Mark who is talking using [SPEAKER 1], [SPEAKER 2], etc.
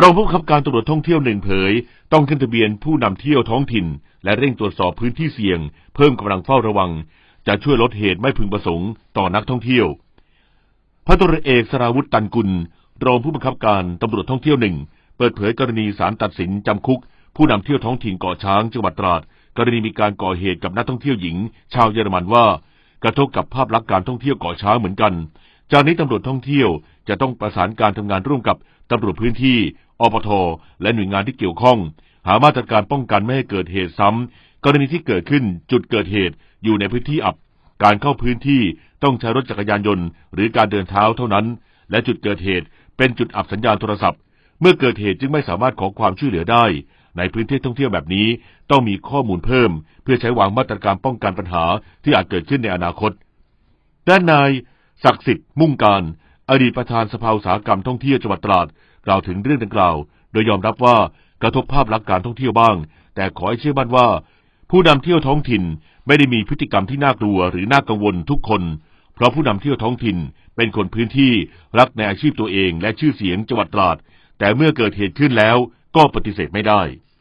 [SPEAKER 1] รองผู้บังคับการตำรวจท่องเที่ยวหนึ่งเผย ต้องขึ้นทะเบียนผู้นำเที่ยวท้องถิ่น และเร่งตรวจสอบพื้นที่เสี่ยง เพิ่มกำลังเฝ้าระวัง จะช่วยลดเหตุไม่พึงประสงค์ต่อนักท่องเที่ยวพันตรเอกสราวุฒิตันกุล รองผู้บังคับการตำรวจท่องเที่ยวหนึ่งเปิดเผยกรณีศาลตัดสินจำคุก ผู้นำเที่ยวท้องถิ่นเกาะช้างจังหวัดตราดกรณีมีการก่อเหตุกับนักท่องเที่ยวหญิง ชาวเยอรมันว่า กระทบกับภาพลักษณ์การท่องเที่ยวเกาะช้างเหมือนกัน จากนี้ตำรวจท่องเที่ยวจะต้องประสานการทำงานร่วมกับตำรวจพื้นที่อปทและหน่วยงานที่เกี่ยวข้อง หามาตรการป้องกันไม่ให้เกิดเหตุซ้ำกรณีที่เกิดขึ้นจุดเกิดเหตุอยู่ในพื้นที่อับ การเข้าพื้นที่ต้องใช้รถจักรยานยนต์ หรือการเดินเท้าเท่านั้น และจุดเกิดเหตุเป็นจุดอับสัญญาณโทรศัพท์ เมื่อเกิดเหตุจึงไม่สามารถขอความช่วยเหลือได้ ในพื้นที่ท่องเที่ยวแบบนี้ต้องมีข้อมูลเพิ่ม เพื่อใช้วางมาตรการป้องกันปัญหาที่อาจเกิดขึ้นในอนาคตด้านนาย ศักดิ์สิทธิ์มุ่งการ อดีตประธานสภาอุตสาหกรรมท่องเที่ยวจังหวัดตราดกล่าวถึงเรื่องดังกล่าว โดยยอมรับว่ากระทบภาพลักษณ์การท่องเที่ยวบ้าง แต่ขอให้เชื่อมั่นว่า ผู้นำเที่ยวท้องถิ่นไม่ได้มีพฤติกรรมที่น่ากลัวหรือน่ากังวลทุกคน เพราะผู้นำเที่ยวท้องถิ่นเป็นคนพื้นที่รักในอาชีพตัวเองและชื่อเสียงจังหวัดตราด แต่เมื่อเกิดเหตุขึ้นแล้วก็ปฏิเสธไม่ได้